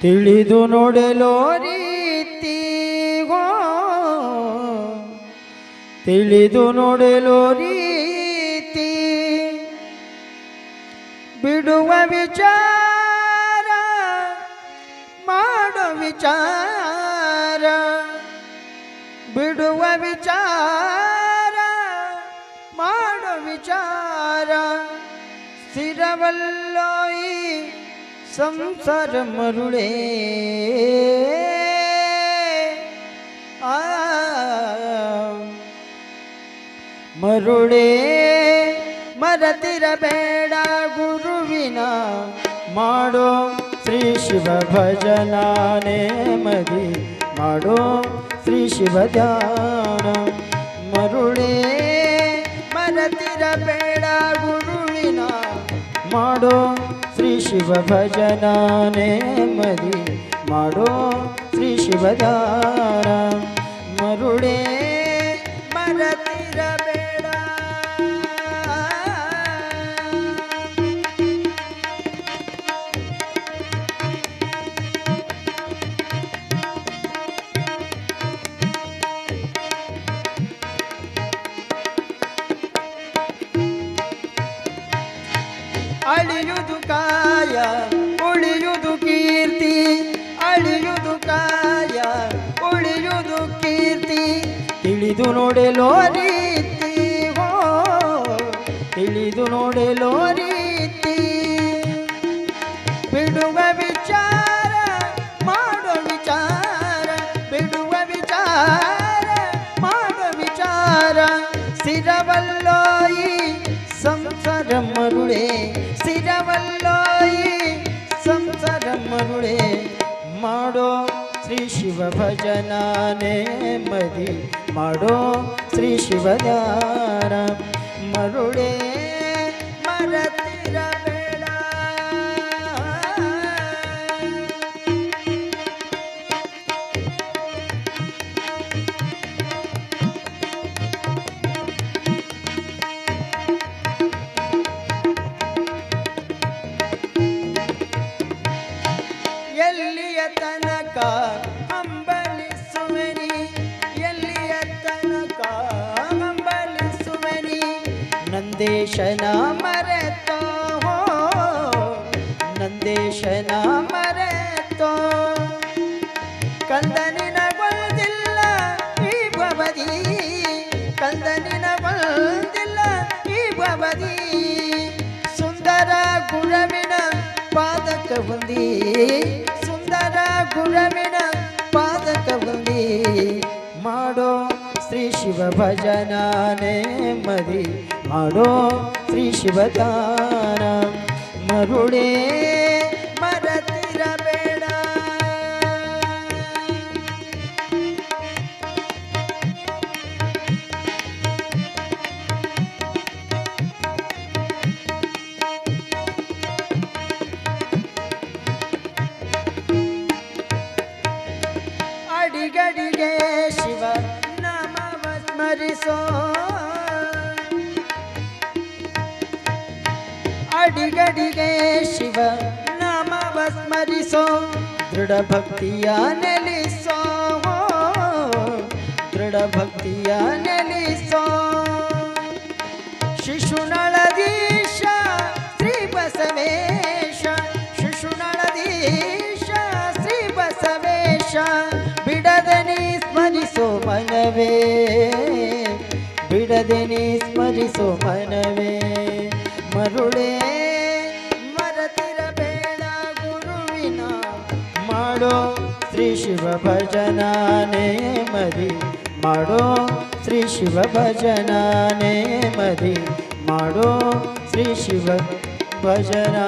ತಿಳಿದು ನೋಡಲೋ ರೀತಿ ಹೋ ತಿಳಿದು ನೋಡಲೋ ರೀತಿ ಬಿಡುವ ವಿಚಾರ, ಮಾಡೋ ವಿಚಾರ. ಬಿಡುವ ವಿಚಾರ, ಮಾಡೋ ವಿಚಾರ. ಸ್ಥಿರವಲ್ಲೋ ಸಂಸಾರ ಮರುಳೇ ಆ ಮರುಳೇ ಮರತಿರಬೇಡ ಗುರುವಿನ ಮಾಡೋ ಶ್ರೀ ಶಿವ ಭಜನಾನೇ ಮದಿ ಮಾಡೋ ಶ್ರೀ ಶಿವ ಧ್ಯಾನ ಮರುಳೇ ಮರತಿರಬೇಡ ಗುರುವಿನ ಮಾಡೋ ಶ್ರೀ ಶಿವ ಭಜನಾನೇ ಮದಿ ಮಾಡೋ ಶ್ರೀ ಶಿವ ಧ್ಯಾನ ಮರುಳೇ ಮರತಿರಬೇಡ ಅಳಿಯುದು ಕಾಯ, ಉಳಿಯುದು ಕೀರ್ತಿ. ಅಳಿಯುದು ಕಾಯ, ಉಳಿಯುದು ಕೀರ್ತಿ. ತಿಳಿದು ನೋಡಲೋ ರೀತಿ, ಹೋ. ತಿಳಿದು ನೋಡಲೋ ರೀತಿ. ಬಿಡುವ ವಿಚಾರ ಶಿವ ಭಜನಾನೇ ಮದಿ ಮಾಡೋ ಶ್ರೀ ಶಿವದಾರ ಮರುಳೇ ಮರುಳೆ ಮರತಿರಬೇಡ ಎಲ್ಲಿಯ ತನಕ ನಂದೇಶನ ಮರೆತೋ ಹೋ, ನಂದೇಶನ ಮರೆತೋ. ಕಂದನಿನ ಬಂದಿಲ್ಲ ಈ ಬಬದಿ ಕಂದನಿನ ಬಂದಿಲ್ಲ ಈ ಬಬದಿ ಸುಂದರ ಗುರವಿನ ಪಾದಕ ಬಂದಿ ಸುಂದರ ಗುರವಿನ ಪಾದಕ ಬಂದಿ ಮಾಡೋ ಶ್ರೀ ಶಿವ ಭಜನಾನೇ ಮದಿ. ಮಾಡೋ ಶ್ರೀ ಶಿವತಾರ. ಮರುಳೇ ಮರತಿರಬೇಡ. ಅಡಿಗಡಿಗೆ ಶಿವ ನಾಮವ ಸ್ಮರಿಸೋ. ಅಡಿಗಡಿಗೆ ಶಿವ ನಾಮವ ಸ್ಮರಿಸೋ ದೃಢ ಭಕ್ತಿಯ ನೆಲೆಸೋ ದೃಢ ಭಕ್ತಿಯ ನೆಲೆಸೋ ಶಿಶುನಳದೀಶ ಶ್ರೀ ಬಸವೇಶ ಶಿಶುನಳದೀಶ ಶ್ರೀ ಬಸವೇಶ ಬಿಡದೆ ನೀ ಸ್ಮರಿಸೋ ಮನವೇ ಬಿಡದೆ ನೀ ಸ್ಮರಿಸೋ ಮನವೇ ಮರುಳೇ ಶ್ರೀ ಶಿವ ಭಜನಾನೇ ಮದಿ ಮಾಡೋ ಶ್ರೀ ಶಿವ ಭಜನಾನೇ ಮದಿ ಮಾಡೋ ಶ್ರೀ ಶಿವ ಭಜನಾ